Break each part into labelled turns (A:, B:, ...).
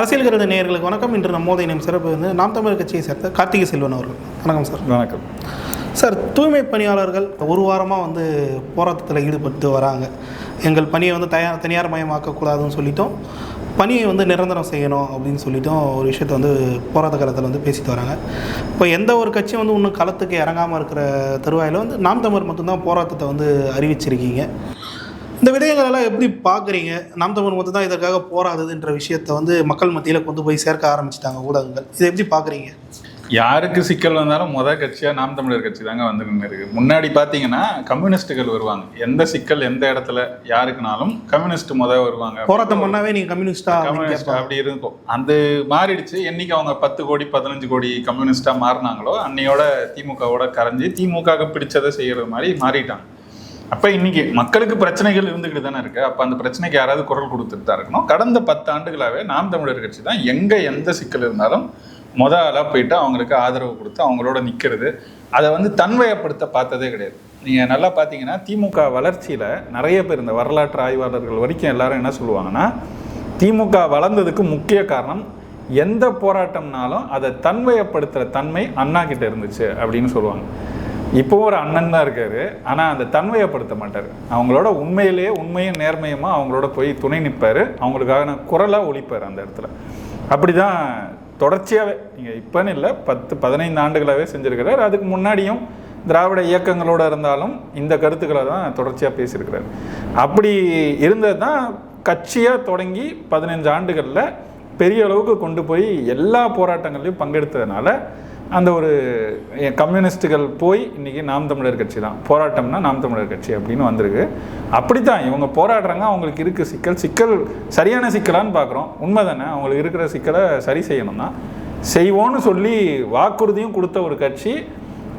A: அரசியல் கருத நேயர்களுக்கு வணக்கம். இன்று நம்மோதை இனம் சிறப்பு வந்து நாம் தமிழர் கட்சியை சேர்ந்த கார்த்திகை செல்வன் அவர்கள். வணக்கம் சார்.
B: வணக்கம்.
A: சார் தூய்மை பணியாளர்கள் ஒரு வாரமாக வந்து போராட்டத்தில் ஈடுபட்டு வராங்க. எங்கள் பணியை வந்து தயார் தனியார் மயமாக்கக்கூடாதுன்னு சொல்லிட்டோம் பணியை வந்து நிரந்தரம் செய்யணும் அப்படின்னு சொல்லிட்டும் ஒரு விஷயத்தை வந்து போராட்ட காலத்தில் வந்து பேசிட்டு வராங்க. இப்போ எந்த ஒரு கட்சியும் வந்து இன்னும் களத்துக்கு இறங்காமல் இருக்கிற தருவாயில் வந்து நாம் தமிழர் மட்டும்தான் போராட்டத்தை வந்து அறிவிச்சிருக்கீங்க. இந்த விடயங்களெல்லாம் எப்படி பார்க்குறீங்க? நாம் தமிழ் மட்டும் தான் இதற்காக போராடுதுன்ற விஷயத்தை வந்து மக்கள் மத்தியில் கொண்டு போய் சேர்க்க ஆரம்பிச்சிட்டாங்க ஊடகங்கள். இதை எப்படி பார்க்குறீங்க?
B: யாருக்கு சிக்கல் வந்தாலும் முத கட்சியா நாம் தமிழர் கட்சி தாங்க வந்து நின்று முன்னாடி பாத்தீங்கன்னா கம்யூனிஸ்டுகள் வருவாங்க. எந்த சிக்கல் எந்த இடத்துல யாருக்குனாலும் கம்யூனிஸ்ட் முத வருவாங்க.
A: போராட்டம் பண்ணாவே நீங்கள் கம்யூனிஸ்டா
B: கம்யூனிஸ்ட். அப்படி இருக்கும். அந்த மாறிடுச்சு. என்னைக்கு அவங்க பத்து கோடி பதினஞ்சு கோடி கம்யூனிஸ்டா மாறினாங்களோ அன்னையோட திமுகவோட கரைஞ்சு திமுக பிடிச்சதை செய்யறது மாதிரி மாறிட்டாங்க. அப்ப இன்னைக்கு மக்களுக்கு பிரச்சனைகள் இருந்துகிட்டு தானே இருக்கு. அப்ப அந்த பிரச்சனைக்கு யாராவது குரல் கொடுத்துட்டு தான் இருக்கணும். கடந்த பத்து ஆண்டுகளாகவே நாம் தமிழர் கட்சி தான் எங்க எந்த சிக்கல் இருந்தாலும் முத ஆளாக போயிட்டு அவங்களுக்கு ஆதரவு கொடுத்து அவங்களோட நிற்கிறது அதை வந்து தன்மையப்படுத்த பார்த்ததே கிடையாது. நீங்கள் நல்லா பார்த்தீங்கன்னா திமுக வளர்ச்சியில் நிறைய பேர் இந்த வரலாற்று ஆய்வாளர்கள் வரைக்கும் எல்லாரும் என்ன சொல்லுவாங்கன்னா திமுக வளர்ந்ததுக்கு முக்கிய காரணம் எந்த போராட்டம்னாலும் அதை தன்மையப்படுத்துகிற தன்மை அண்ணா கிட்ட இருந்துச்சு அப்படின்னு சொல்லுவாங்க. இப்போ ஒரு அண்ணன் தான் இருக்காரு. ஆனால் அந்த தன்மையப்படுத்த மாட்டார். அவங்களோட உண்மையிலேயே உண்மையும் நேர்மையுமா அவங்களோட போய் துணை நிற்பார் அவங்களுக்கான குரலாக ஒழிப்பார் அந்த இடத்துல. அப்படி தான் தொடர்ச்சியாகவே நீங்கள் இப்போன்னு இல்லை பத்து பதினைந்து ஆண்டுகளாகவே செஞ்சுருக்கிறார். அதுக்கு முன்னாடியும் திராவிட இயக்கங்களோட இருந்தாலும் இந்த கருத்துக்களை தான் தொடர்ச்சியாக பேசியிருக்கிறார். அப்படி இருந்தது தான் கட்சியாக தொடங்கி பதினஞ்சு ஆண்டுகளில் பெரிய அளவுக்கு கொண்டு போய் எல்லா போராட்டங்கள்லையும் பங்கெடுத்ததுனால அந்த ஒரு கம்யூனிஸ்ட்டுகள் போய் இன்றைக்கி நாம் தமிழர் கட்சி தான். போராட்டம்னா நாம் தமிழர் கட்சி அப்படின்னு வந்திருக்கு. அப்படித்தான் இவங்க போராடுறாங்க அவங்களுக்கு இருக்குது சிக்கல். சிக்கல் சரியான சிக்கலான்னு பார்க்குறோம் உண்மை தானே அவங்களுக்கு இருக்கிற சிக்கலை சரி செய்யணும்னா. செய்வோன்னு சொல்லி வாக்குறுதியும் கொடுத்த ஒரு கட்சி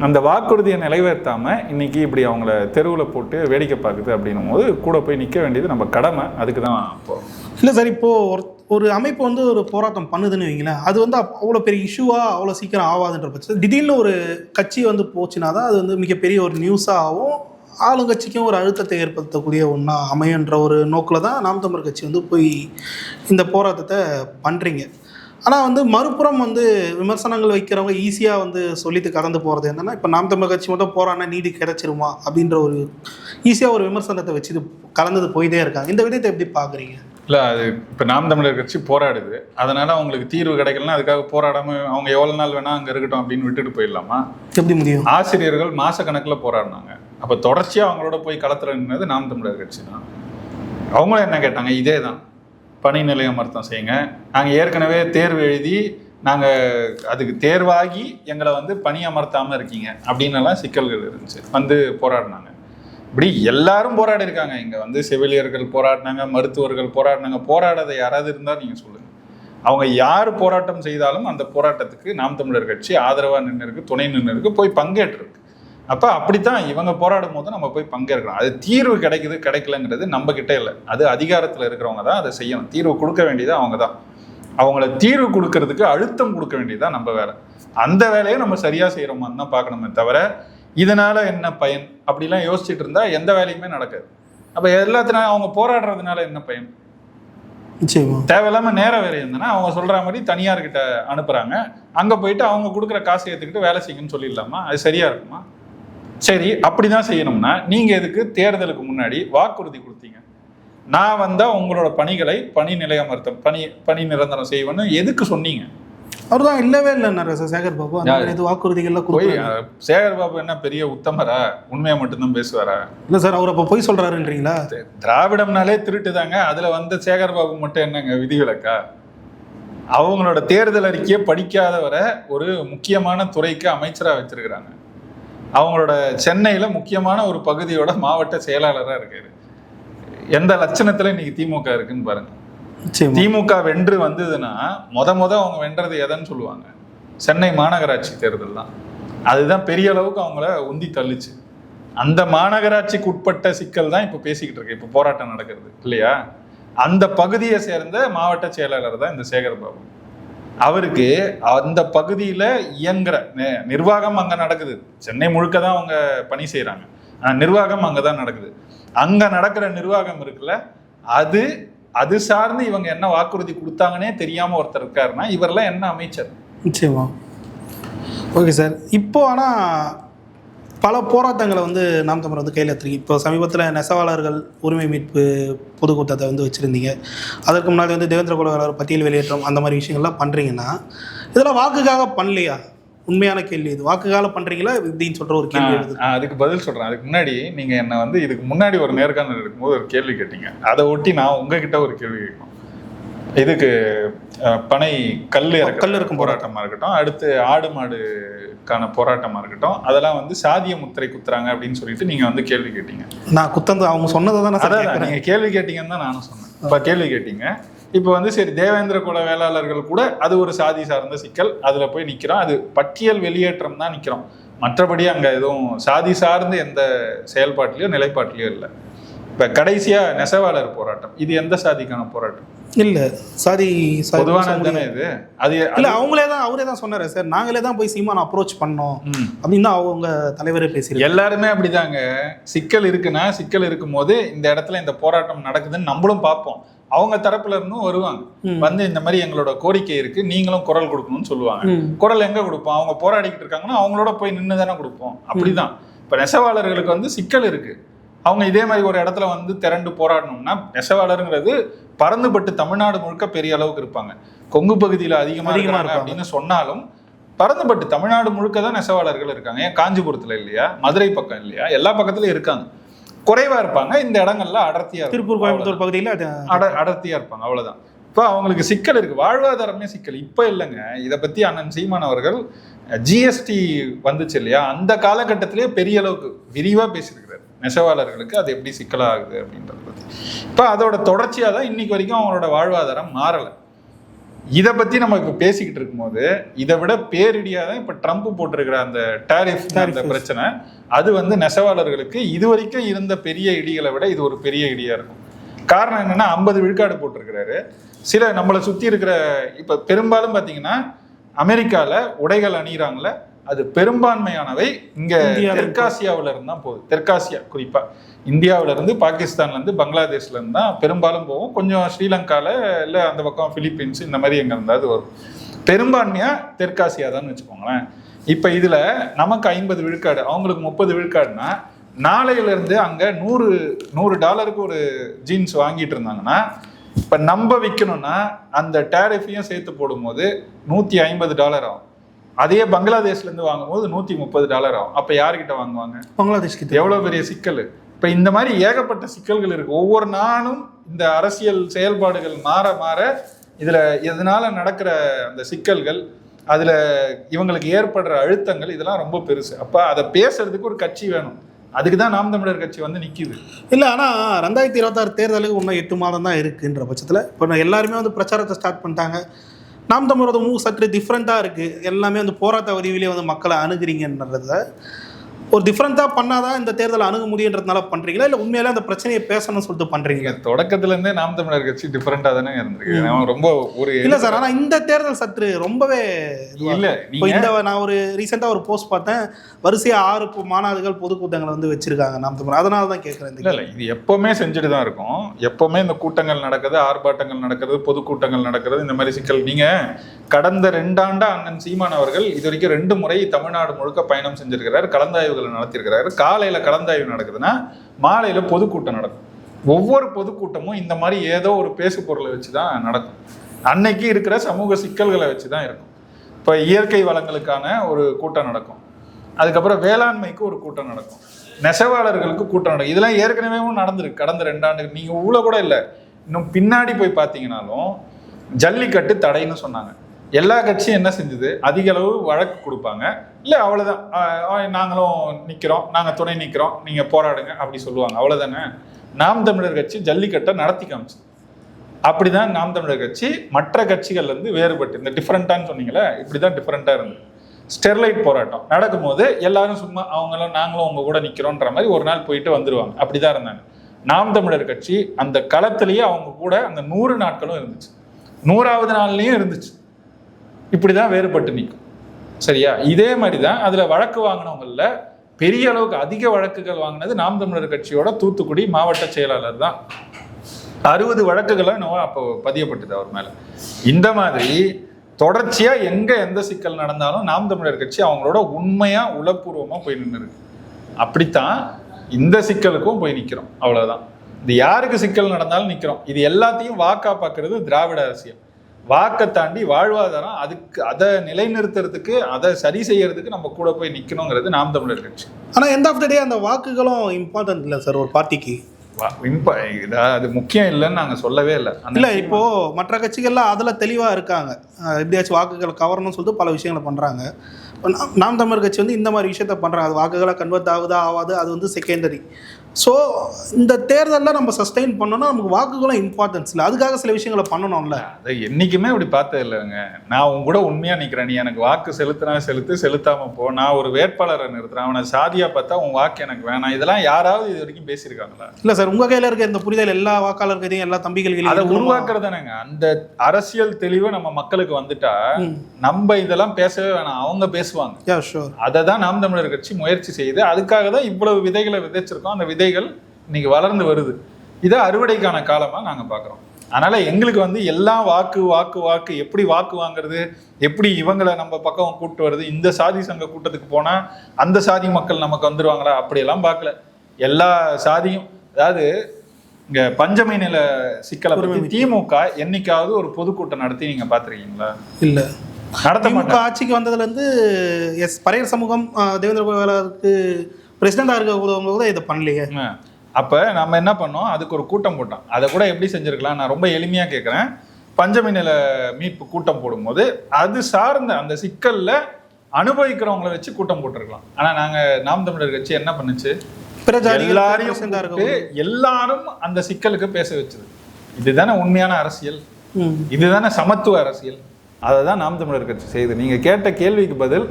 B: அந்த வாக்குறுதியை நிறைவேற்றாமல் இன்றைக்கி இப்படி அவங்கள தெருவில் போட்டு வேடிக்கை பார்க்குது அப்படின்னும் போது கூட போய் நிற்க வேண்டியது நம்ம கடமை. அதுக்கு தான் போகிறோம்
A: இல்லை சார் இப்போது ஒரு ஒரு அமைப்பு வந்து ஒரு போராட்டம் பண்ணுதுன்னு வைங்களேன் அது வந்து அவ்வளோ பெரிய இஷ்யூவாக அவ்வளோ சீக்கிரம் ஆகாதுன்ற பட்சத்தில் திடீர்னு ஒரு கட்சி வந்து போச்சுன்னா தான் அது வந்து மிகப்பெரிய ஒரு நியூஸாக ஆகும் ஆளுங்கட்சிக்கும் ஒரு அழுத்தத்தை ஏற்படுத்தக்கூடிய ஒன்றா அமையன்ற ஒரு நோக்கில் தான் நாம் தமிழர் கட்சி வந்து போய் இந்த போராட்டத்தை பண்ணுறீங்க ஆனால் வந்து மறுபுறம் வந்து விமர்சனங்கள் வைக்கிறவங்க ஈஸியாக வந்து சொல்லிட்டு கடந்து போகிறது என்னன்னா இப்போ நாம் தமிழர் கட்சி மட்டும் போராடினா நீதி கிடைச்சிருமா அப்படின்ற ஒரு ஈஸியாக ஒரு விமர்சனத்தை வச்சுட்டு கலந்தது போயிட்டே இருக்காங்க. இந்த விடயத்தை எப்படி பார்க்குறீங்க
B: இல்லை அது இப்போ நாம் தமிழர் கட்சி போராடுது. அதனால அவங்களுக்கு தீர்வு கிடைக்கலன்னா அதுக்காக போராடாம அவங்க எவ்வளோ நாள் வேணா அங்கே இருக்கட்டும் அப்படின்னு விட்டுட்டு போயிடலாமா?
A: எப்படி முடியும்?
B: ஆசிரியர்கள் மாசக்கணக்கில் போராடினாங்க. அப்போ தொடர்ச்சியாக அவங்களோட போய் களத்துல நின்னது நாம் தமிழர் கட்சி தான். அவங்களும் என்ன கேட்டாங்க? இதே தான் பணி நிலையம் அமர்த்தம் செய்யுங்க. நாங்கள் ஏற்கனவே தேர்வு எழுதி நாங்கள் அதுக்கு தேர்வாகி எங்களை வந்து பணி அமர்த்தாமல் இருக்கீங்க அப்படின்னு எல்லாம் சிக்கல்கள் இருந்துச்சு. வந்து போராடினாங்க. இப்படி எல்லாரும் போராடி இருக்காங்க இங்கே வந்து செவிலியர்கள் போராடினாங்க மருத்துவர்கள் போராடினாங்க. போராடாத யாராவது இருந்தால் நீங்கள் சொல்லுங்கள் அவங்க யார் போராட்டம் செய்தாலும் அந்த போராட்டத்துக்கு நாம் தமிழர் கட்சி ஆதரவாக நின்று இருக்கு துணை நின்று இருக்கு போய் பங்கேற்றிருக்கு. அப்போ அப்படித்தான் இவங்க போராடும் போது நம்ம போய் பங்கேற்கிறோம் அது தீர்வு கிடைக்குது கிடைக்கலங்கிறது நம்ம கிட்ட இல்லை. அது அதிகாரத்தில் இருக்கிறவங்க தான் அதை செய்யணும். தீர்வு கொடுக்க வேண்டியது அவங்க தான். அவங்கள தீர்வு கொடுக்கறதுக்கு அழுத்தம் கொடுக்க வேண்டியதுதான் நம்ம வேலை. அந்த வேலையை நம்ம சரியா செய்யறோமான்னு தான் பார்க்கணுமே தவிர இதனால என்ன பயன்? அப்படிலாம் யோசிச்சுட்டு இருந்தா எந்த வேலையுமே நடக்காது. அப்ப எல்லாத்தினால அவங்க போராடுறதுனால என்ன பயன்? தேவையில்லாம நேர வேலை இருந்தனா அவங்க சொல்ற மாதிரி தனியார்கிட்ட அனுப்புறாங்க. அங்க போயிட்டு அவங்க கொடுக்குற காசை ஏத்துக்கிட்டு வேலை செய்யுங்கன்னு சொல்லிடலாமா? அது சரியா இருக்குமா? சரி அப்படிதான் செய்யணும்னா நீங்க எதுக்கு தேர்தலுக்கு முன்னாடி வாக்குறுதி கொடுத்தீங்க? நான் வந்தா உங்களோட பணிகளை பணி நிலையமர்த்தம் பணி பணி நிரந்தரம் செய்வேன்னு எதுக்கு சொன்னீங்க?
A: அவர் தான் இல்லவே இல்லைன்னாரு சார் சேகர் பாபு இது வாக்குறுதிகள்லாம்
B: போய் சேகர் பாபு என்ன பெரிய உத்தமரா? உண்மையை மட்டும்தான் பேசுவாரா?
A: இல்லை சார் அவர் அப்போ பொய் சொல்றாருன்றீங்களா?
B: திராவிடம்னாலே திருட்டுதாங்க. அதுல வந்து சேகர் பாபு மட்டும் என்னங்க விதிவிலக்கா? அவங்களோட தேர்தல் அறிக்கையை படிக்காதவரை ஒரு முக்கியமான துறைக்கு அமைச்சரா வச்சிருக்கிறாங்க. அவங்களோட சென்னையில முக்கியமான ஒரு பகுதியோட மாவட்ட செயலாளரா இருக்காரு. எந்த லட்சணத்துல இன்னைக்கு திமுக இருக்குன்னு பாருங்க. திமுக வென்று வந்ததுன்னா முத முத அவங்க வென்றது எதன்னு சொல்லுவாங்க. சென்னை மாநகராட்சி தேர்தல் தான். அதுதான் பெரிய அளவுக்கு அவங்கள உந்தி தள்ளுச்சு. அந்த மாநகராட்சிக்கு உட்பட்ட சிக்கல் தான் இப்போ பேசிக்கிட்டு இருக்கு. இப்போ போராட்டம் நடக்கிறது இல்லையா? அந்த பகுதியை சேர்ந்த மாவட்ட செயலாளர் தான் இந்த சேகர் பாபு அவருக்கு அந்த பகுதியில் இயங்குற நிர்வாகம் அங்கே நடக்குது. சென்னை முழுக்க தான் அவங்க பணி செய்கிறாங்க ஆனால் நிர்வாகம் அங்கே தான் நடக்குது. அங்கே நடக்கிற நிர்வாகம் இருக்குல்ல அது அது சார்ந்து இவங்க என்ன வாக்குறுதி கொடுத்தாங்கன்னே தெரியாமல் ஒருத்தர் இருக்காருன்னா இவரெல்லாம் என்ன அமைச்சர்?
A: நிச்சயமா. Okay sir. இப்போ ஆனால் பல போராட்டங்களை வந்து நாம் தமிழர் வந்து கையில் எடுத்துருக்கு இப்போ சமீபத்தில் நெசவாளர்கள் உரிமை மீட்பு பொதுக்கூட்டத்தை வந்து வச்சுருந்தீங்க. அதற்கு முன்னாடி வந்து தேவேந்திர குலவேலர் பட்டியல் வெளியேற்றம் அந்த மாதிரி விஷயங்கள்லாம் பண்ணுறீங்கன்னா இதெல்லாம் வாக்குக்காக பண்ணலையா? உண்மையான கேள்வி இது. வாக்குக்காக பண்ணுறீங்களா இப்படின்னு சொல்கிற ஒரு கேள்வி
B: அதுக்கு பதில் சொல்றேன். அதுக்கு முன்னாடி நீங்க என்ன வந்து இதுக்கு முன்னாடி ஒரு நேர்காணல் இருக்கும்போது ஒரு கேள்வி கேட்டீங்க. அதை ஒட்டி நான் உங்ககிட்ட ஒரு கேள்வி கேட்கணும். இதுக்கு பனை கல்
A: கல் இறக்கும்
B: போராட்டமா இருக்கட்டும். அடுத்து ஆடு மாடுக்கான போராட்டமா இருக்கட்டும். அதெல்லாம் வந்து சாதிய முத்திரை குத்துறாங்க அப்படின்னு சொல்லிட்டு நீங்க வந்து கேள்வி கேட்டீங்க.
A: நான் குத்தந்து அவங்க சொன்னதை தான் நான்
B: அதான்
A: கேட்குறேன்.
B: நீங்க கேள்வி கேட்டீங்கன்னு தான் நானும் சொன்னேன். இப்ப கேள்வி கேட்டீங்க. இப்போ வந்து சரி தேவேந்திர குல வேளாளர்கள் கூட அது ஒரு சாதி சார்ந்த சிக்கல். அதுல போய் நிக்கிறோம். அது பட்டியல் வெளியேற்றம் தான் நிக்கிறோம். மற்றபடி அங்க எதுவும் சாதி சார்ந்த எந்த செயல்பாட்டிலையோ நிலைப்பாட்டிலையோ இல்லை. இப்ப கடைசியா நெசவாளர் போராட்டம். இது எந்த சாதிக்கான போராட்டம்?
A: இல்லை
B: தானே இது? அது
A: இல்லை அவங்களே தான் அவரே தான் சொன்னாரு சார் நாங்களே தான் போய் சீமான் அப்ரோச் பண்ணோம். அப்படின்னு தான் அவங்க தலைவரே பேசியிருக்காரு.
B: எல்லாருமே அப்படிதாங்க. சிக்கல் இருக்குன்னா சிக்கல் இருக்கும்போது இந்த இடத்துல இந்த போராட்டம் நடக்குதுன்னு நம்மளும் பார்ப்போம். அவங்க தரப்புல இருந்தும் வருவாங்க. வந்து இந்த மாதிரி எங்களோட கோரிக்கை இருக்கு நீங்களும் குரல் கொடுக்கணும்னு சொல்லுவாங்க. குரல் எங்க கொடுப்போம்? அவங்க போராடிக்கிட்டு இருக்காங்கன்னா அவங்களோட போய் நின்று தானே கொடுப்போம் அப்படிதான். இப்ப நெசவாளர்களுக்கு வந்து சிக்கல் இருக்கு. அவங்க இதே மாதிரி ஒரு இடத்துல வந்து திரண்டு போராடணும்னா நெசவாளருங்கிறது பறந்துபட்டு தமிழ்நாடு முழுக்க பெரிய அளவுக்கு இருப்பாங்க. கொங்கு பகுதியில அதிகமா
A: அதிகமா
B: இருக்காங்க. அப்படின்னு சொன்னாலும் பறந்துபட்டு தமிழ்நாடு முழுக்க தான் நெசவாளர்கள் இருக்காங்க. ஏன்? காஞ்சிபுரத்துல இல்லையா? மதுரை பக்கம் இல்லையா? எல்லா பக்கத்துலயும் இருக்காங்க. குறைவா இருப்பாங்க. இந்த இடங்கள்ல அடர்த்தியா.
A: திருப்பூர் கோயம்புத்தூர் பகுதியில்
B: அடர்த்தியா இருப்பாங்க. அவ்வளவுதான். இப்போ அவங்களுக்கு சிக்கல் இருக்கு. வாழ்வாதாரமே சிக்கல். இப்போ இல்லைங்க. இதை பத்தி அண்ணன் சீமான் அவர்கள் ஜிஎஸ்டி வந்துச்சு இல்லையா? அந்த காலகட்டத்திலேயே பெரிய அளவுக்கு விரிவா பேசியிருக்கிறார். நெசவாளர்களுக்கு அது எப்படி சிக்கலாகுது அப்படின்றத பத்தி. இப்போ அதோட தொடர்ச்சியா தான் இன்னைக்கு வரைக்கும் அவங்களோட வாழ்வாதாரம் மாறல. இதை பத்தி நம்ம இப்போ பேசிக்கிட்டு இருக்கும்போது இதை விட பேரிடியா தான் இப்போ ட்ரம்ப் போட்டிருக்கிற அந்த டேரிஃப் அந்த. பிரச்சனை. அது வந்து நெசவாளர்களுக்கு இது வரைக்கும் இருந்த பெரிய இடிகளை விட இது ஒரு பெரிய இடியா இருக்கும். காரணம் என்னன்னா ஐம்பது விழுக்காடு போட்டிருக்கிறாரு. சில நம்மளை சுத்தி இருக்கிற இப்ப பெரும்பாலும் பாத்தீங்கன்னா அமெரிக்கால உடைகள் அணியிறாங்கல்ல அது பெரும்பான்மையானவை. இங்க தெற்காசியாவுல இருந்து தான் போகுது. தெற்காசியா குறிப்பா இந்தியாவுல இருந்து பாகிஸ்தான்ல இருந்து பங்களாதேஷ்ல இருந்து தான் பெரும்பாலும் போகும். கொஞ்சம் ஸ்ரீலங்கால இல்ல அந்த பக்கம் பிலிப்பீன்ஸ் இந்த மாதிரி எங்க இருந்தாவது வரும். பெரும்பான்மையா தெற்காசியா தான் வச்சுக்கோங்களேன். இப்ப இதுல நமக்கு ஐம்பது விழுக்காடு அவங்களுக்கு முப்பது விழுக்காடுனா நாளையில இருந்து அங்க நூறு நூறு டாலருக்கு ஒரு ஜீன்ஸ் வாங்கிட்டு இருந்தாங்கன்னா இப்ப நம்ம விற்கணும்னா அந்த டேரிஃபையும் சேர்த்து போடும்போது நூத்தி ஐம்பது டாலர் ஆகும். அதே பங்களாதேஷ்ல இருந்து வாங்கும்போது நூத்தி முப்பது டாலர் ஆகும். அப்ப யார்கிட்ட வாங்குவாங்க?
A: பங்களாதேஷ் கிட்ட
B: எவ்வளவு பெரிய சிக்கல்? இப்ப இந்த மாதிரி ஏகப்பட்ட சிக்கல்கள் இருக்கு. ஒவ்வொரு நாளும் இந்த அரசியல் செயல்பாடுகள் மாற மாற இதுல இதனால நடக்கிற அந்த சிக்கல்கள் அதுல இவங்களுக்கு ஏற்படுற அழுத்தங்கள் இதெல்லாம் ரொம்ப பெருசு. அப்ப அதை பேசுறதுக்கு ஒரு கட்சி வேணும். அதுக்கு தான் நாம் தமிழர் கட்சி வந்து நிக்குது.
A: இல்லை ஆனால் ரெண்டாயிரத்தி இருபத்தாறு தேர்தலுக்கு இன்னும் எட்டு மாதம் தான் இருக்குன்ற பட்சத்தில் இப்போ எல்லாருமே வந்து பிரச்சாரத்தை ஸ்டார்ட் பண்ணிட்டாங்க. நாம் தமிழரோட மூவ் சற்று டிஃப்ரெண்ட்டாக இருக்குது எல்லாமே வந்து போராட்ட வடிவிலே வந்து மக்களை அணுகிறீங்கன்றத ஒரு டிஃப்ரெண்ட்டாக பண்ணாதான் இந்த தேர்தலை அணுக முடியுன்றதுனால பண்ணுறீங்களா இல்லை உண்மையிலே அந்த பிரச்சனையை பேசணும்னு சொல்லிட்டு பண்ணுறீங்க
B: நீங்க தொடக்கத்துல இருந்தே நாம் தமிழர் கட்சி டிஃபரெண்டா தானே இருந்திருக்கு. ரொம்ப ஒரு
A: இல்லை சார் ஆனால் இந்த தேர்தல் சற்று ரொம்பவே
B: இல்ல
A: இப்போ இந்த நான் ஒரு ரீசெண்டாக ஒரு போஸ்ட் பார்த்தேன். வரிசையாக ஆறு மாநாடுகள் பொதுக்கூட்டங்களை வந்து வச்சிருக்காங்க நாம் தமிழ் அதனால தான் கேட்குறேன்
B: இல்ல இல்ல இது எப்பவுமே செஞ்சுட்டு தான் இருக்கும். எப்பவுமே இந்த கூட்டங்கள் நடக்குது ஆர்ப்பாட்டங்கள் நடக்கிறது பொதுக்கூட்டங்கள் நடக்கிறது இந்த மாதிரி சிக்கல். நீங்க கடந்த ரெண்டாண்டா அண்ணன் சீமான் அவர்கள் இது வரைக்கும் ரெண்டு முறை தமிழ்நாடு முழுக்க பயணம் செஞ்சிருக்கிறார். கலந்தாய்வுகளை நடத்தியிருக்கிறாரு. காலையில் கலந்தாய்வு நடக்குதுன்னா மாலையில் பொதுக்கூட்டம் நடக்கும். ஒவ்வொரு பொதுக்கூட்டமும் இந்த மாதிரி ஏதோ ஒரு பேசு பொருளை வச்சு தான் நடக்கும். அன்னைக்கு இருக்கிற சமூக சிக்கல்களை வச்சு தான் இருக்கும். இப்போ இயற்கை வளங்களுக்கான ஒரு கூட்டம் நடக்கும். அதுக்கப்புறம் வேளாண்மைக்கு ஒரு கூட்டம் நடக்கும். நெசவாளர்களுக்கு கூட்டம் நடக்கும். இதெல்லாம் ஏற்கனவே நடந்திருக்கு. கடந்த ரெண்டாண்டு நீங்கள் இவ்வளோ கூட இல்லை. இன்னும் பின்னாடி போய் பார்த்தீங்கன்னாலும் ஜல்லிக்கட்டு தடைன்னு சொன்னாங்க. எல்லா கட்சியும் என்ன செஞ்சது? அதிக அளவு வழக்கு கொடுப்பாங்க. இல்லை அவ்வளோதான் நாங்களும் நிற்கிறோம் நாங்கள் துணை நிற்கிறோம் நீங்கள் போராடுங்க அப்படி சொல்லுவாங்க. அவ்வளோதானே நாம் தமிழர் கட்சி ஜல்லிக்கட்டை நடத்தி காமிச்சு அப்படிதான் நாம் தமிழர் கட்சி மற்ற கட்சிகள்லேருந்து வேறுபட்டு இந்த டிஃப்ரெண்ட்டான்னு சொன்னீங்களே இப்படி தான் டிஃப்ரெண்ட்டாக இருந்தது. ஸ்டெர்லைட் போராட்டம். நடக்கும்போது எல்லாரும் சும்மா அவங்களும் நாங்களும் உங்கள் கூட நிற்கிறோன்ற மாதிரி ஒரு நாள் போயிட்டு வந்துருவாங்க. அப்படிதான் இருந்தாங்க. நாம் தமிழர் கட்சி அந்த களத்திலேயே அவங்க கூட அந்த நூறு நாட்களும் இருந்துச்சு. நூறாவது நாள்லையும் இருந்துச்சு. இப்படி தான் வேறுபட்டு நிற்கும். சரியா? இதே மாதிரி தான் அதில் வழக்கு வாங்கினவங்களில் பெரிய அளவுக்கு அதிக வழக்குகள் வாங்கினது நாம் தமிழர் கட்சியோட தூத்துக்குடி மாவட்ட செயலாளர் தான். அறுபது வழக்குகளை என்னவோ அப்போ பதியப்பட்டது அவர் மேலே. இந்த மாதிரி தொடர்ச்சியாக எங்கே எந்த சிக்கல் நடந்தாலும் நாம் தமிழர் கட்சி அவங்களோட உண்மையாக உளப்பூர்வமாக போய் நின்று அப்படித்தான் இந்த சிக்கலுக்கும் போய் நிற்கிறோம் அவ்வளோதான் இது யாருக்கு சிக்கல் நடந்தாலும் நிற்கிறோம் இது எல்லாத்தையும் வாக்கா பார்க்கறது திராவிட அரசியல். வாக்கை தாண்டி வாழ்வாதாரம் அதுக்கு அதை நிலைநிறுத்துறதுக்கு அதை சரி செய்யறதுக்கு நம்ம கூட போய் நிக்கணுங்கிறது நாம் தமிழர் கட்சி.
A: ஆனால் எண்ட் ஆஃப் த டே அந்த வாக்குகளும் இம்பார்ட்டன்ட் இல்லை சார் ஒரு பார்ட்டிக்கு?
B: அது முக்கியம் இல்லைன்னு நாங்க சொல்லவே இல்லை.
A: இல்லை இப்போ மற்ற கட்சிகள்லாம் அதில் தெளிவாக இருக்காங்க. எப்படியாச்சும் வாக்குகளை கவரணும்னு சொல்லிட்டு பல விஷயங்களை பண்ணுறாங்க நாம் தமிழர் கட்சி வந்து இந்த மாதிரி விஷயத்த பண்ணுறாங்க அது வாக்குகளாக கன்வெர்ட் ஆகுதா ஆகாது அது வந்து செகண்டரி ஸோ இந்த தேர்தலில் நம்ம சஸ்டெயின் பண்ணோம்னா நமக்கு வாக்குகளும் இம்பார்ட்டன்ஸ் இல்லை. அதுக்காக சில விஷயங்களை பண்ணணும்ல.
B: அதை என்னைக்குமே இப்படி பார்த்தது இல்லைங்க. நான் உன் கூட உண்மையா நிக்கிறேன். நீ எனக்கு வாக்கு செலுத்தினா செலுத்து செலுத்தாம போ. நான் ஒரு வேட்பாளரை நிறுத்துறேன். அவனை சாதியா பார்த்தா உன் வாக்கு எனக்கு வேணாம். இதெல்லாம் யாராவது இது வரைக்கும் பேசியிருக்காங்களா?
A: இல்லை சார் உங்கள் கையில் இருக்க இந்த புரிதல் எல்லா வாக்காளர்கிட்டையும் எல்லா தம்பிகள் கையிலயும்
B: அதை? உருவாக்குறதானங்க அந்த அரசியல் தெளிவு நம்ம மக்களுக்கு வந்துட்டா. நம்ம இதெல்லாம் பேசவே வேணாம். அவங்க பேசுவாங்க. அதை தான் நாம் தமிழர் கட்சி முயற்சி செய்யுது அதுக்காக தான் இவ்வளவு விதைகளை விதைச்சிருக்கோம். அந்த விதைகள் இன்னைக்கு வளர்ந்து வருது. இதை அறுவடைக்கான காலமா நாங்க பார்க்குறோம் அதனால எங்களுக்கு வந்து எல்லாம் வாக்கு வாக்கு வாக்கு எப்படி வாக்கு வாங்குறது எப்படி இவங்களை நம்ம பக்கம் கூட்டு வருது இந்த சாதி சங்க கூட்டத்துக்கு போனா அந்த சாதி மக்கள் நமக்கு வந்துருவாங்களா? அப்படியெல்லாம் பார்க்கல. எல்லா சாதியும் அதாவது இங்க பஞ்சமை நில சிக்கலை பத்தி திமுக என்னைக்காவது ஒரு பொதுக்கூட்டம் நடத்தி நீங்க பாத்திருக்கீங்களா?
A: இல்லை.
B: நடத்த
A: ஆட்சிக்கு வந்ததுலேருந்து எஸ் பரையர் சமூகம் தேவேந்திர பிரசிடண்டாக இருக்கிறவங்க கூட இதை பண்ணலையே.
B: அப்ப நம்ம என்ன பண்ணோம்? அதுக்கு ஒரு கூட்டம் போட்டோம். அதை கூட எப்படி செஞ்சிருக்கலாம்? நான் ரொம்ப எளிமையா கேட்குறேன் பஞ்சமி நில மீட்பு கூட்டம் போடும்போது அது சார்ந்த அந்த சிக்கல்ல அனுபவிக்கிறவங்கள வச்சு கூட்டம் போட்டிருக்கலாம். ஆனா நாங்க நாம் தமிழர் கட்சி என்ன பண்ணுச்சு? எல்லாரையும்
A: இருக்கவங்க
B: எல்லாரும் அந்த சிக்கலுக்கு பேச வச்சது. இதுதானே உண்மையான அரசியல். இதுதானே சமத்துவ அரசியல். அதை தான் நாம் தமிழர் கட்சி செய்யுது நீங்க கேட்ட கேள்விக்கு பதில்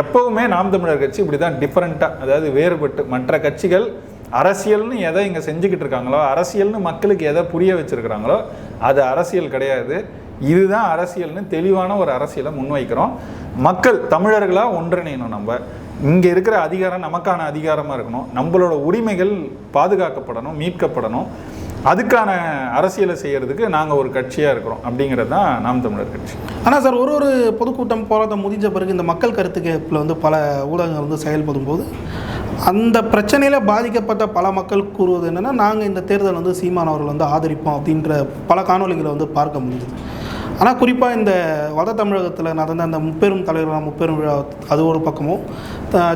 B: எப்பவுமே நாம் தமிழர் கட்சி இப்படி தான் டிஃப்ரெண்ட்டாக அதாவது வேறுபட்டு மற்ற கட்சிகள் அரசியல்னு எதை இங்கே செஞ்சுக்கிட்டு இருக்காங்களோ அரசியல்னு மக்களுக்கு எதை புரிய வச்சுருக்கிறாங்களோ அது அரசியல் கிடையாது. இதுதான் அரசியல்னு தெளிவான ஒரு அரசியலை முன்வைக்கிறோம். மக்கள் தமிழர்களாக ஒன்றிணையணும் நம்ம. இங்கே இருக்கிற அதிகாரம் நமக்கான அதிகாரமாக இருக்கணும். நம்மளோட உரிமைகள் பாதுகாக்கப்படணும் மீட்கப்படணும். அதுக்கான அரசியலை செய்கிறதுக்கு நாங்கள் ஒரு கட்சியாக இருக்கிறோம். அப்படிங்கிறது தான் நாம் தமிழர் கட்சி.
A: ஆனால் சார் ஒரு ஒரு பொதுக்கூட்டம் போராட்டம் முடிஞ்ச பிறகு இந்த மக்கள் கருத்து கேட்பில் வந்து பல ஊடகங்கள் வந்து செயல்படும் போது அந்த பிரச்சனையில் பாதிக்கப்பட்ட பல மக்கள் கூறுவது என்னென்னா நாங்கள் இந்த தேர்தல் வந்து சீமான் அவர்கள் வந்து ஆதரிப்போம் அப்படின்ற பல காணொளிகளை வந்து பார்க்க முடியுது ஆனால் குறிப்பாக இந்த வட தமிழகத்தில் நடந்த அந்த முப்பெரும் தலைவர்கள் முப்பெரும் விழா அது ஒரு பக்கமும்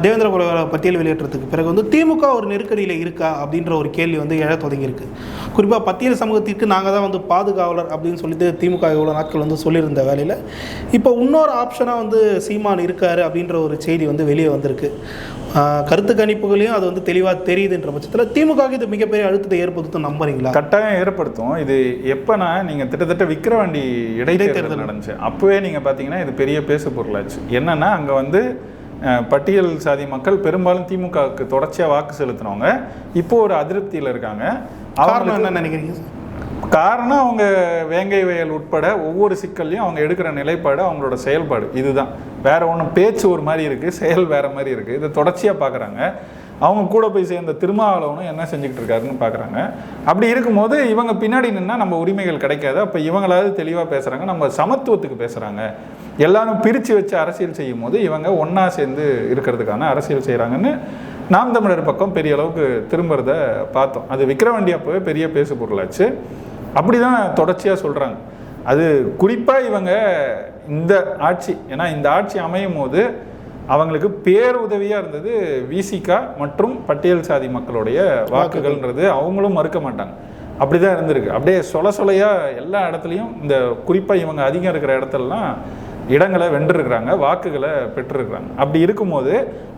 A: தேவேந்திர குல பட்டியல் வெளியேற்றத்துக்கு பிறகு வந்து திமுக ஒரு நெருக்கடியில் இருக்கா அப்படின்ற ஒரு கேள்வி வந்து எழ தொடங்கியிருக்கு. குறிப்பாக பட்டியல் சமூகத்திற்கு நாங்கள் தான் வந்து பாதுகாவலர் அப்படின்னு சொல்லிட்டு திமுக இவ்வளோ நாட்கள் வந்து சொல்லியிருந்த வேலையில் இப்போ இன்னொரு ஆப்ஷனாக வந்து சீமான் இருக்காரு அப்படின்ற ஒரு செய்தி வந்து வெளியே வந்திருக்கு. கருத்து கணிப்புகளையும் அது வந்து தெளிவாக தெரியுதுன்ற பட்சத்தில் திமுகவுக்கு இது மிகப்பெரிய அழுத்தத்தை ஏற்படுத்தும் நம்புறீங்களா?
B: கட்டாயம் ஏற்படுத்தும். இது எப்பனா நீங்க கிட்டத்தட்ட விக்கிரவாண்டி இடைத்தேர்தல். நடந்துச்சு. அப்பவே நீங்க பாத்தீங்கன்னா இது பெரிய பேசு பொருளாச்சு. என்னன்னா அங்க வந்து பட்டியல் சாதி மக்கள் பெரும்பாலும் திமுகவுக்கு தொடர்ச்சியா வாக்கு செலுத்தினவங்க. இப்போ ஒரு அதிருப்தியில இருக்காங்க. அவங்களுக்கு
A: என்ன நினைக்கிறீங்க?
B: காரணம் அவங்க வேங்கை வயல் உட்பட ஒவ்வொரு சிக்கல்லையும் அவங்க எடுக்கிற நிலைப்பாடு அவங்களோட செயல்பாடு. இதுதான். வேற ஒன்றும் பேச்சு ஒரு மாதிரி இருக்கு செயல் வேற மாதிரி இருக்கு. இதை தொடர்ச்சியா பார்க்குறாங்க அவங்க கூட போய் சேர்ந்த திருமாவளவனும் என்ன செஞ்சுக்கிட்டு இருக்காருன்னு பார்க்குறாங்க அப்படி இருக்கும்போது இவங்க பின்னாடி நின்னா நம்ம உரிமைகள் கிடைக்காது. அப்போ இவங்களாவது தெளிவாக பேசுகிறாங்க நம்ம சமத்துவத்துக்கு பேசுகிறாங்க எல்லாரும் பிரித்து வச்சு அரசியல் செய்யும் போது இவங்க ஒன்றா சேர்ந்து இருக்கிறதுக்கான அரசியல் செய்கிறாங்கன்னு நாம் தமிழர் பக்கம் பெரிய அளவுக்கு திரும்புறத பார்த்தோம். அது விக்கிரவாண்டி அப்போவே பெரிய பேசு பொருளாச்சு. அப்படி தான் தொடர்ச்சியாக சொல்கிறாங்க அது குறிப்பாக இவங்க இந்த ஆட்சி ஏன்னா இந்த ஆட்சி அமையும் போது அவங்களுக்கு பேருதவியாக இருந்தது விசிகா மற்றும் பட்டியல் சாதி மக்களுடைய வாக்குகள்ன்றது அவங்களும் மறுக்க மாட்டாங்க. அப்படி தான் இருந்திருக்கு. அப்படியே சொல சொலையாக எல்லா இடத்துலையும் இந்த குறிப்பாக இவங்க அதிகம் இருக்கிற இடத்துலலாம் இடங்களை வென்றிருக்கிறாங்க வாக்குகளை பெற்றிருக்கிறாங்க. அப்படி இருக்கும்போது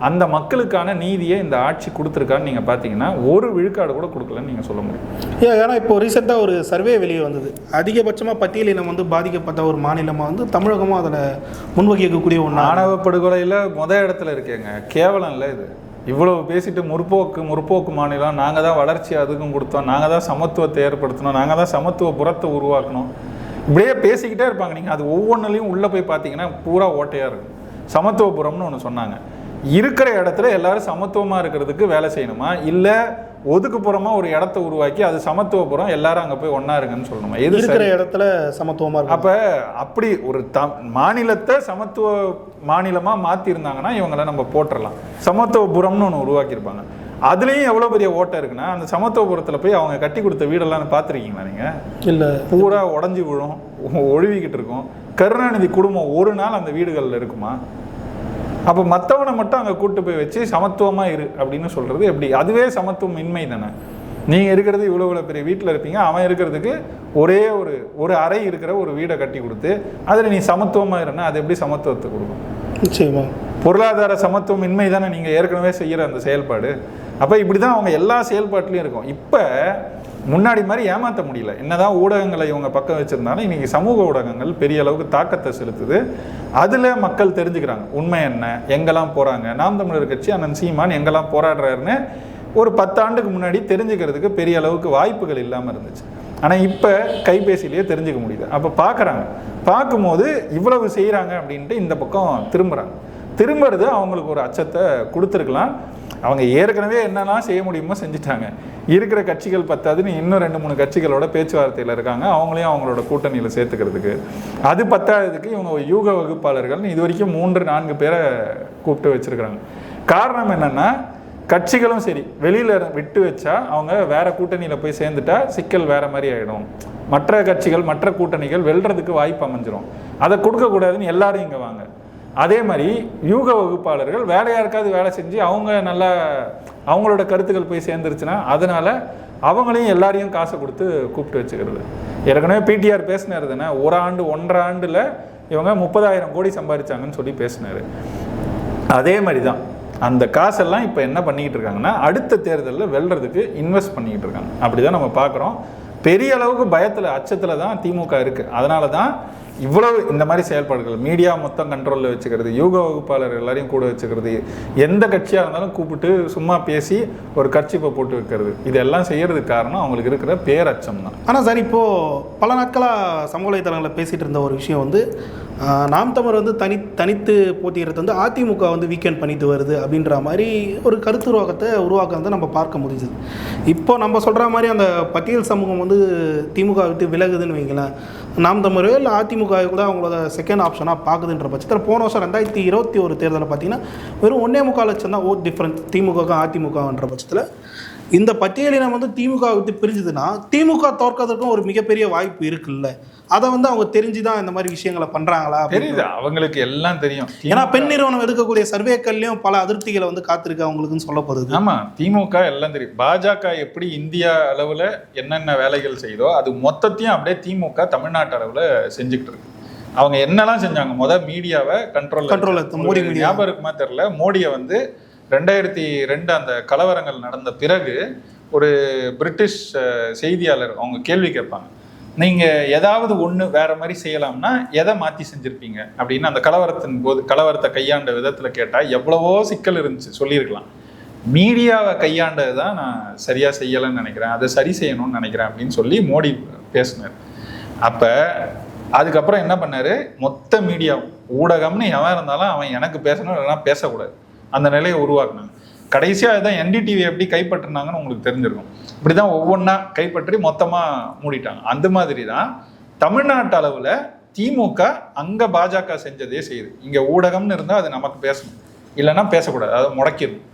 B: அந்த மக்களுக்கான நீதியை இந்த ஆட்சி கொடுத்துருக்கான்னு நீங்கள் பார்த்தீங்கன்னா ஒரு விழுக்காடு கூட கொடுக்கலன்னு நீங்கள் சொல்ல முடியும்.
A: ஏன் ஏன்னா இப்போ ரீசெண்டாக ஒரு சர்வே வெளியே வந்தது. அதிகபட்சமாக பட்டியலினம் வந்து பாதிக்கப்பட்ட ஒரு மாநிலமாக வந்து தமிழகமும் அதில் முன்வகிக்கக்கூடிய ஒன்றா
B: ஆணவ படுகொலையில் முத இடத்துல இருக்கேங்க. கேவலம் இல்லை இது. இவ்வளவு பேசிட்டு முற்போக்கு முற்போக்கு மாநிலம் நாங்கள் தான் வளர்ச்சி அதுக்கும் கொடுத்தோம் நாங்கள் தான் சமத்துவத்தை ஏற்படுத்தணும் நாங்கள் தான் சமத்துவ புறத்தை உருவாக்கணும். இப்படியே பேசிக்கிட்டே இருப்பாங்க. நீங்கள் அது ஒவ்வொன்றுலையும் உள்ளே போய் பார்த்தீங்கன்னா பூரா ஓட்டையாக இருக்கும். சமத்துவபுரம்னு ஒன்று சொன்னாங்க. இருக்கிற இடத்துல எல்லாரும் சமத்துவமா இருக்கிறதுக்கு வேலை செய்யணுமா? இல்ல ஒதுக்குப்புறமா ஒரு இடத்த உருவாக்கி அது சமத்துவபுரம் எல்லாரும் அங்க போய் ஒண்ணா இருங்கன்னு சொல்லணுமா? எது
A: இருக்கிற? இடத்துல சமத்துவமா இருக்கும்
B: அப்ப அப்படி ஒரு த மாநிலத்தை சமத்துவ மாநிலமா மாத்தி இருந்தாங்கன்னா இவங்கள நம்ம போட்டுறலாம் சமத்துவபுரம்னு ஒன்று உருவாக்கியிருப்பாங்க. அதுலயும் எவ்வளவு பெரிய ஓட்டம் இருக்குன்னா அந்த சமத்துவபுரத்துல போய் அவங்க கட்டி கொடுத்த வீடெல்லாம் பார்த்துருக்கீங்களா நீங்க?
A: இல்ல.
B: பூரா உடஞ்சி விழும் ஒழுவிக்கிட்டு இருக்கும். கருணாநிதி குடும்பம் ஒரு நாள் அந்த வீடுகளில் இருக்குமா? அப்போ மற்றவனை மட்டும் அங்கே கூட்டு போய் வச்சு சமத்துவமா இரு அப்படின்னு சொல்றது எப்படி? அதுவே சமத்துவம் இன்மை தானே. நீங்க இருக்கிறது இவ்வளோ இவ்வளோ பெரிய வீட்டில் இருப்பீங்க அவன் இருக்கிறதுக்கு ஒரே ஒரு ஒரு அறை இருக்கிற ஒரு வீடை கட்டி கொடுத்து அதில் நீ சமத்துவமா இருன்னா அது எப்படி சமத்துவத்தை கொடுக்கும்?
A: நிச்சயமா.
B: பொருளாதார சமத்துவம் இன்மை தானே நீங்கள் ஏற்கனவே செய்கிற அந்த செயல்பாடு. அப்போ இப்படி தான் அவங்க எல்லா செயல்பாட்டிலையும் இருக்கும். இப்போ முன்னாடி மாதிரி ஏமாற்ற முடியல. என்னதான் ஊடகங்களை இவங்க பக்கம் வச்சுருந்தாலும் இன்றைக்கி சமூக ஊடகங்கள் பெரிய அளவுக்கு தாக்கத்தை செலுத்துது. அதில் மக்கள் தெரிஞ்சுக்கிறாங்க. உண்மை என்ன? எங்கெல்லாம் போகிறாங்க நாம் தமிழர் கட்சி அண்ணன் சீமான் எங்கெல்லாம் போராடுறாருன்னு ஒரு பத்தாண்டுக்கு முன்னாடி தெரிஞ்சுக்கிறதுக்கு பெரிய அளவுக்கு வாய்ப்புகள் இல்லாமல் இருந்துச்சு. ஆனால் இப்போ கைபேசியிலேயே தெரிஞ்சுக்க முடியுது. அப்போ பார்க்குறாங்க பார்க்கும்போது இவ்வளவு செய்கிறாங்க அப்படின்ட்டு இந்த பக்கம் திரும்புகிறாங்க திரும்புறது அவங்களுக்கு ஒரு அச்சத்தை கொடுத்துருக்கலாம். அவங்க ஏற்கனவே என்னெல்லாம் செய்ய முடியுமோ செஞ்சுட்டாங்க. இருக்கிற கட்சிகள் பத்தாதுன்னு இன்னும் ரெண்டு மூணு கட்சிகளோட பேச்சுவார்த்தையில் இருக்காங்க. அவங்களையும் அவங்களோட கூட்டணியில் சேர்த்துக்கிறதுக்கு. அது பத்தாததுக்கு இவங்க யூக வகுப்பாளர்கள்னு இது வரைக்கும் மூன்று நான்கு பேரை கூப்பிட்டு வச்சிருக்கிறாங்க. காரணம் என்னன்னா கட்சிகளும் சரி வெளியில் விட்டு வச்சா அவங்க வேற கூட்டணியில் போய் சேர்ந்துட்டா சிக்கல் வேற மாதிரி ஆகிடும் மற்ற கட்சிகள் மற்ற கூட்டணிகள் வெல்றதுக்கு வாய்ப்பு அமைஞ்சிரும். அதை கொடுக்கக்கூடாதுன்னு எல்லாரும் இங்கே வாங்க. அதே மாதிரி யூக வகுப்பாளர்கள் வேற யாருக்காவது வேலை செஞ்சு அவங்க நல்லா அவங்களோட கருத்துக்கள் போய் சேர்ந்துருச்சுன்னா அதனால அவங்களையும் எல்லாரையும் காசை கொடுத்து கூப்பிட்டு வச்சுக்கிறது. ஏற்கனவே பிடிஆர் பேசினார் தானே ஒரு ஆண்டு ஒன்றரை ஆண்டில் இவங்க முப்பதாயிரம் கோடி சம்பாதிச்சாங்கன்னு சொல்லி பேசினார். அதே மாதிரி தான் அந்த காசெல்லாம் இப்போ என்ன பண்ணிக்கிட்டு இருக்காங்கன்னா அடுத்த தேர்தலில் வெல்றதுக்கு இன்வெஸ்ட் பண்ணிக்கிட்டு இருக்காங்க. அப்படி தான் நம்ம பார்க்குறோம் பெரிய அளவுக்கு பயத்தில் அச்சத்தில் தான் திமுக இருக்குது அதனால தான் இவ்வளவு இந்த மாதிரி செயல்பாடுகள் மீடியா மொத்தம் கண்ட்ரோலில் வச்சுக்கிறது யூக வகுப்பாளர் எல்லாரையும் கூட வச்சுக்கிறது எந்த கட்சியாக இருந்தாலும் கூப்பிட்டு சும்மா பேசி ஒரு கட்சிப்பை போட்டு வைக்கிறது. இதெல்லாம் செய்யறதுக்கு காரணம் அவங்களுக்கு இருக்கிற பேரச்சம் தான்.
A: ஆனால் சார் இப்போது பல நாட்களாக சமூக வலைத்தளங்களில் பேசிகிட்டு இருந்த ஒரு விஷயம் வந்து நாம் தமர் வந்து தனி தனித்து போட்டியிடுறது வந்து அதிமுக வந்து வீக்கெண்ட் பண்ணிட்டு வருது அப்படின்ற மாதிரி ஒரு கருத்து உருவாக்கத்தை உருவாக்க வந்து நம்ம பார்க்க முடிஞ்சுது. இப்போ நம்ம சொல்கிற மாதிரி அந்த பட்டியல் சமூகம் வந்து திமுக விட்டு விலகுதுன்னு வைங்களேன் நாம் தமிழ் இல்லை அதிமுக கூட அவங்களோட செகண்ட் ஆப்ஷனாக பார்க்குதுன்ற பட்சத்தில் போன வருஷம் ரெண்டாயிரத்தி இருபத்தி ஒரு தேர்தலில் பார்த்தீங்கன்னா வெறும் ஒன்றே முக்கால் லட்சம் தான் ஓட் டிஃப்ரெண்ட் திமுக அதிமுகன்ற பட்சத்தில் இந்த பட்டியலினம் வந்து திமுக விட்டு பிரிஞ்சுதுன்னா திமுக தோற்கதற்கும் ஒரு மிகப்பெரிய வாய்ப்பு இருக்குல்ல? அதை வந்து அவங்க தெரிஞ்சு தான் இந்த மாதிரி விஷயங்களை பண்றாங்களா.
B: தெரியுது அவங்களுக்கு எல்லாம் தெரியும்.
A: ஏன்னா பெண் நிறுவனம் எடுக்கக்கூடிய சர்வேக்கள்லயும் பல அதிருப்திகளை வந்து காத்திருக்கு அவங்களுக்குன்னு சொல்லப்படுது
B: ஆமா திமுக எல்லாம் தெரியும். பாஜக எப்படி இந்தியா அளவுல என்னென்ன வேலைகள் செய்தோ அது மொத்தத்தையும் அப்படியே திமுக தமிழ்நாட்டு அளவுல செஞ்சுக்கிட்டு இருக்கு. அவங்க என்னெல்லாம் செஞ்சாங்க? முத மீடியாவை கண்ட்ரோல்
A: Control ல இருக்கு. மோடி.
B: ஞாபகம் இருக்குமா தெரியல? மோடியை வந்து ரெண்டாயிரத்தி ரெண்டு அந்த கலவரங்கள் நடந்த பிறகு ஒரு பிரிட்டிஷ் செய்தியாளர் அவங்க கேள்வி கேட்பாங்க. நீங்கள் ஏதாவது ஒன்று வேற மாதிரி செய்யலாம்னா எதை மாற்றி செஞ்சுருப்பீங்க? அப்படின்னு அந்த கலவரத்தின் போது கலவரத்தை கையாண்ட விதத்தில் கேட்டால் எவ்வளவோ சிக்கல் இருந்துச்சு சொல்லியிருக்கலாம். மீடியாவை கையாண்டது தான் நான் சரியாக செய்யலைன்னு நினைக்கிறேன். அதை சரி செய்யணும்னு நினைக்கிறேன் அப்படின்னு சொல்லி மோடி பேசினார். அப்போ அதுக்கப்புறம் என்ன பண்ணார்? மொத்த மீடியா ஊடகம்னு எவன் இருந்தாலும் அவன் எனக்கு பேசணும் இல்லைன்னா பேசக்கூடாது. அந்த நிலையை உருவாக்குனாங்க. கடைசியாக இதான் என்டிடிவி எப்படி கைப்பற்றினாங்கன்னு உங்களுக்கு தெரிஞ்சிருக்கும். இப்படி தான் ஒவ்வொன்றா கைப்பற்றி மொத்தமாக மூடிட்டாங்க. அந்த மாதிரி தான் தமிழ்நாட்டு அளவில் திமுக அங்கே பாஜக செஞ்சதே செய்யுது. இங்கே ஊடகம்னு இருந்தால் அது நமக்கு பேசணும். இல்லைன்னா பேசக்கூடாது. அதை முடக்கிடும்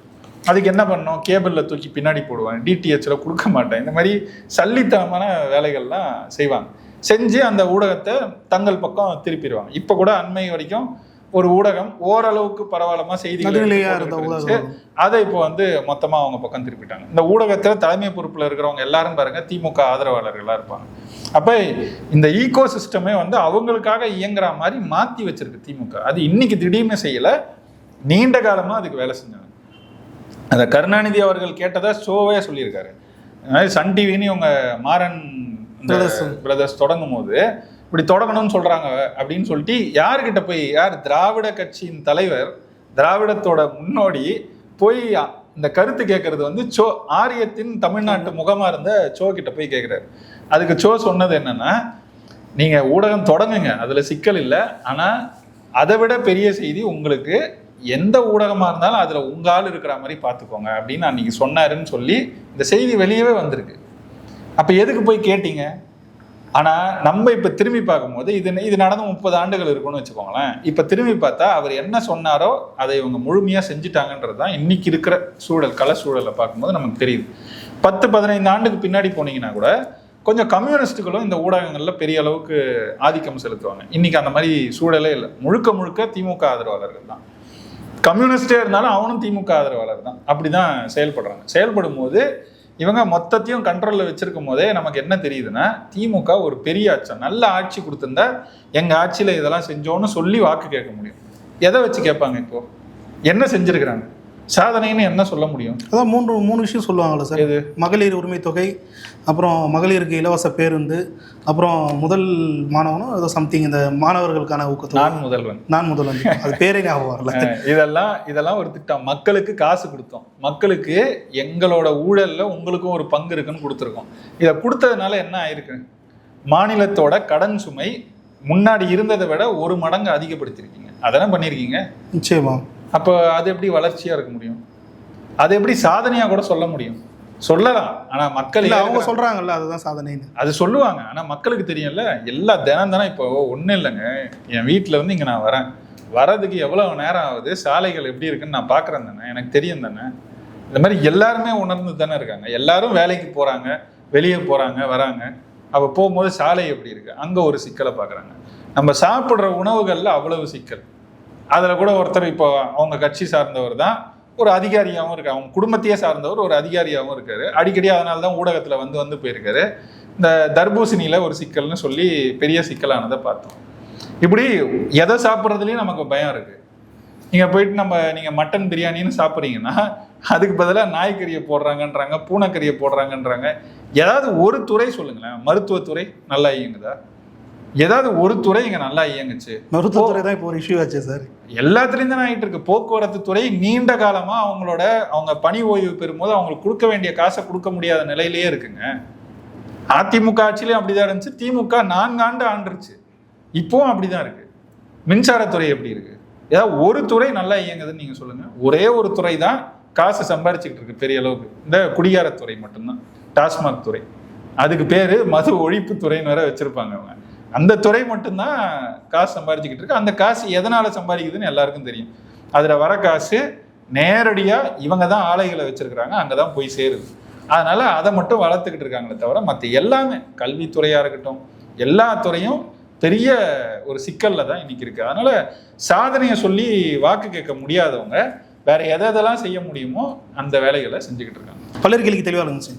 B: அதுக்கு என்ன பண்ணணும்? கேபிளில் தூக்கி பின்னாடி போடுவாங்க. டிடிஹெச்சில் கொடுக்க மாட்டேன். இந்த மாதிரி சல்லித்தனமான வேலைகள்லாம் செய்வாங்க. செஞ்சு அந்த ஊடகத்தை தங்கள் பக்கம் திருப்பிடுவாங்க. இப்போ கூட அண்மை வரைக்கும் ஒரு ஊடகம் ஓரளவுக்கு பரவாயில்லமா.
A: ஊடகம்
B: அதை இப்போ வந்து மொத்தமா அவங்க பக்கம் திருப்பிட்டாங்க. இந்த ஊடகத்துல தலைமை பொறுப்புல இருக்கிறவங்க எல்லாரும் பாருங்க திமுக ஆதரவாளர்களா இருப்பாங்க. அப்ப இந்த ஈகோ சிஸ்டமே வந்து அவங்களுக்காக இயங்குற மாதிரி மாத்தி வச்சிருக்கு திமுக. அது இன்னைக்கு திடீர்னு செய்யல. நீண்ட காலமா அதுக்கு வேலை செஞ்சாங்க. அந்த கருணாநிதி அவர்கள் கேட்டதா ஷோவே சொல்லியிருக்காரு. சன் டிவின்னு இவங்க மாறன். பிரதர்ஸ் தொடங்கும் போது இப்படி தொடங்கணும்னு சொல்றாங்க அப்படின்னு சொல்லிட்டு யார்கிட்ட போய் யார் திராவிட கட்சியின் தலைவர் திராவிடத்தோட முன்னோடி போய் இந்த கருத்து கேட்கறது வந்து சோ ஆரியத்தின் தமிழ்நாட்டு முகமா இருந்த சோ கிட்ட போய் கேட்கிறாரு. அதுக்கு சோ சொன்னது என்னன்னா நீங்க ஊடகம் தொடங்குங்க அதுல சிக்கல் இல்லை. ஆனா அதை விட பெரிய செய்தி உங்களுக்கு எந்த ஊடகமா இருந்தாலும் அதுல உங்கள் ஆள் இருக்கிற மாதிரி பாத்துக்கோங்க அப்படின்னு அன்னைக்கு சொன்னாருன்னு சொல்லி இந்த செய்தி வெளியவே வந்திருக்கு. அப்ப எதுக்கு போய் கேட்டீங்க? ஆனா நம்ம இப்ப திரும்பி பார்க்கும்போது இது இது நடந்து முப்பது ஆண்டுகள் இருக்கும்னு வச்சுக்கோங்களேன். இப்ப திரும்பி பார்த்தா அவர் என்ன சொன்னாரோ அதை இவங்க முழுமையா செஞ்சுட்டாங்கன்றது தான் இன்னைக்கு இருக்கிற சூழல் கள சூழலை பார்க்கும்போது நமக்கு தெரியுது. பத்து பதினைந்து ஆண்டுக்கு பின்னாடி போனீங்கன்னா கூட கொஞ்சம் கம்யூனிஸ்டுகளும் இந்த ஊடகங்கள்ல பெரிய அளவுக்கு ஆதிக்கம் செலுத்துவாங்க. இன்னைக்கு அந்த மாதிரி சூழலே இல்லை. முழுக்க முழுக்க திமுக ஆதரவாளர்கள் தான். கம்யூனிஸ்டே இருந்தாலும் அவனும் திமுக ஆதரவாளர் தான். அப்படிதான் செயல்படுறாங்க. செயல்படும் போது இவங்க மொத்தத்தையும் கண்ட்ரோலில் வச்சிருக்கும் போதே நமக்கு என்ன தெரியுதுன்னா திமுக ஒரு பெரிய ஆட்சி நல்ல ஆட்சி கொடுத்துருந்தா எங்கள் ஆட்சியில் இதெல்லாம் செஞ்சோன்னு சொல்லி வாக்கு கேட்க முடியும். எதை வச்சு கேட்பாங்க இப்போ? என்ன செஞ்சுருக்குறாங்க? சாதனைன்னு என்ன சொல்ல முடியும்?
A: அதான் மூன்று மூணு விஷயம் சொல்லுவாங்கல்ல சார்.
B: எது?
A: மகளிர் உரிமை தொகை அப்புறம் மகளிருக்கு இலவச பேருந்து அப்புறம் முதல் மாணவனும் ஏதோ சம்திங் இந்த மாணவர்களுக்கான ஊக்கத்தொகை.
B: நான் முதல்வன்.
A: நான் முதல்வன். அது பேரே ஞாபகம் வரல.
B: இதெல்லாம் இதெல்லாம் ஒரு திட்டம். மக்களுக்கு காசு கொடுத்தோம். மக்களுக்கு எங்களோட ஊழல்ல உங்களுக்கும் ஒரு பங்கு இருக்குன்னு கொடுத்துருக்கோம். இதை கொடுத்ததுனால என்ன ஆயிருக்கு? மாநிலத்தோட கடன் சுமை முன்னாடி இருந்ததை விட ஒரு மடங்கு அதிகப்படுத்திருக்கீங்க. அதானே பண்ணியிருக்கீங்க
A: நிச்சயமா.
B: அப்போ அது எப்படி வளர்ச்சியா இருக்க முடியும்? அது எப்படி சாதனையா கூட சொல்ல முடியும். சொல்லலாம். ஆனா மக்கள்
A: அவங்க சொல்றாங்கல்ல அதுதான் சாதனைன்னு.
B: அது சொல்லுவாங்க. ஆனா மக்களுக்கு தெரியும்ல எல்லா தினம் தானே இப்போ ஒண்ணும் இல்லைங்க. என் வீட்டுல இருந்து இங்க நான் வரேன். வர்றதுக்கு எவ்வளவு நேரம் ஆகுது? சாலைகள் எப்படி இருக்குன்னு நான் பாக்குறேன் தானே. எனக்கு தெரியும் தானே. இந்த மாதிரி எல்லாருமே உணர்ந்து தானே இருக்காங்க. எல்லாரும் வேலைக்கு போறாங்க வெளியே போறாங்க வராங்க. அப்ப போகும்போது சாலை எப்படி இருக்கு? அங்க ஒரு சிக்கலை பாக்குறாங்க. நம்ம சாப்பிடுற உணவுகள்ல அவ்வளவு சிக்கல். அதில் கூட ஒருத்தர் இப்போ அவங்க கட்சி சார்ந்தவர் தான். ஒரு அதிகாரியாகவும் இருக்கார். அவங்க குடும்பத்தையே சார்ந்தவர் ஒரு அதிகாரியாகவும் இருக்காரு. அடிக்கடி அதனால தான் ஊடகத்தில் வந்து வந்து போயிருக்காரு. இந்த தர்பூசணியில் ஒரு சிக்கல்னு சொல்லி பெரிய சிக்கலானதை பார்த்தோம். இப்படி எதை சாப்பிட்றதுலையும் நமக்கு பயம் இருக்குது நீங்கள் போயிட்டு நம்ம நீங்கள் மட்டன் பிரியாணின்னு சாப்பிட்றீங்கன்னா அதுக்கு பதிலாக நாய்க்கறியை போடுறாங்கன்றாங்க பூனைக்கறியை போடுறாங்கன்றாங்க. ஏதாவது ஒரு துறை சொல்லுங்களேன். மருத்துவத்துறை நல்லா இயங்குதா? ஏதாவது ஒரு துறை இங்க நல்லா இயங்குச்சு.
A: மருத்துவத்துறை தான் இப்போ ஒரு இஷ்யூ ஆச்சு சார்.
B: எல்லாத்துலேயும் தான் ஆகிட்டு இருக்கு. போக்குவரத்து துறை நீண்ட காலமா அவங்களோட அவங்க பணி ஓய்வு பெறும்போது அவங்களுக்கு கொடுக்க வேண்டிய காசை கொடுக்க முடியாத நிலையிலேயே இருக்குங்க. அதிமுக ஆட்சியிலையும் அப்படிதான் இருந்துச்சு. திமுக நான்கு ஆண்டு ஆண்டுருச்சு. இப்போவும் அப்படிதான் இருக்கு. மின்சாரத்துறை எப்படி இருக்கு? ஏதாவது ஒரு துறை நல்லா இயங்குதுன்னு நீங்க சொல்லுங்க. ஒரே ஒரு துறை தான் காசு சம்பாரிச்சுக்கிட்டு இருக்கு பெரிய அளவுக்கு. இந்த குடிகாரத்துறை மட்டும்தான். டாஸ்மாக் துறை. அதுக்கு பேரு மது ஒழிப்பு துறைன்னு வேற வச்சிருப்பாங்க அவங்க. அந்த துறை மட்டும்தான் காசு சம்பாரிச்சுக்கிட்டு இருக்கு. அந்த காசு எதனால சம்பாதிக்குதுன்னு எல்லாருக்கும் தெரியும். அதுல வர காசு நேரடியா இவங்க தான் ஆலைகளை வச்சிருக்கிறாங்க அங்கதான் போய் சேருது. அதனால அதை மட்டும் வளர்த்துக்கிட்டு இருக்காங்களே தவிர மற்ற எல்லாமே கல்வித்துறையா இருக்கட்டும் எல்லா துறையும் பெரிய ஒரு சிக்கல்ல தான் இன்னைக்கு இருக்கு. அதனால சாதனையை சொல்லி வாக்கு கேட்க முடியாதவங்க வேற எதை எதெல்லாம் செய்ய முடியுமோ அந்த வேலைகளை செஞ்சுக்கிட்டு இருக்காங்க.
A: பலர் கேள்விக்கு தெளிவாக
B: நன்றி.